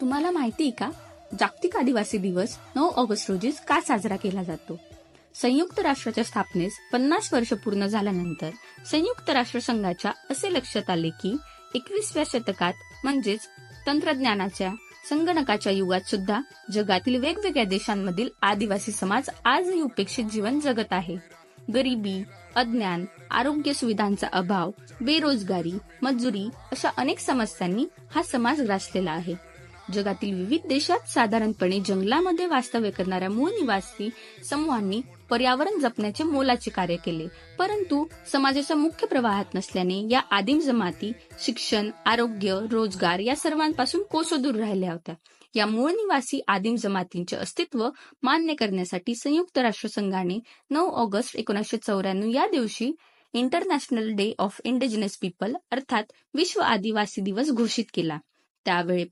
तुम्हाला माहिती आहे का? जागतिक आदिवासी दिवस नऊ ऑगस्ट रोजीच का साजरा केला जातो? संयुक्त राष्ट्राच्या स्थापनेस पन्नास वर्ष पूर्ण झाल्यानंतर संयुक्त राष्ट्र संघाच्या असे लक्षात आले की एकवीसव्या शतकात म्हणजेच तंत्रज्ञानाच्या संगणकाच्या युगात सुद्धा जगातील वेगवेगळ्या देशांमधील आदिवासी समाज आजही उपेक्षित जीवन जगत आहे. गरिबी अज्ञान आरोग्य सुविधांचा अभाव बेरोजगारी मजुरी अशा अनेक समस्यांनी हा समाज ग्रासलेला आहे. जगातील विविध देशात साधारणपणे जंगलामध्ये वास्तव्य करणाऱ्या मूळ निवासी समूहांनी पर्यावरण जपण्याचे मोलाचे कार्य केले. परंतु समाजाच्या मुख्य प्रवाहात नसल्याने या आदिम जमाती शिक्षण आरोग्य रोजगार या सर्वांपासून कोसो दूर राहिल्या होत्या. या मूळ निवासी आदिम जमातींचे अस्तित्व मान्य करण्यासाठी संयुक्त राष्ट्रसंघाने नऊ ऑगस्ट एकोणीसशे चौऱ्याण्णव या दिवशी international day of indigenous people अर्थात विश्व आदिवासी दिवस घोषित केला. त्यावेळी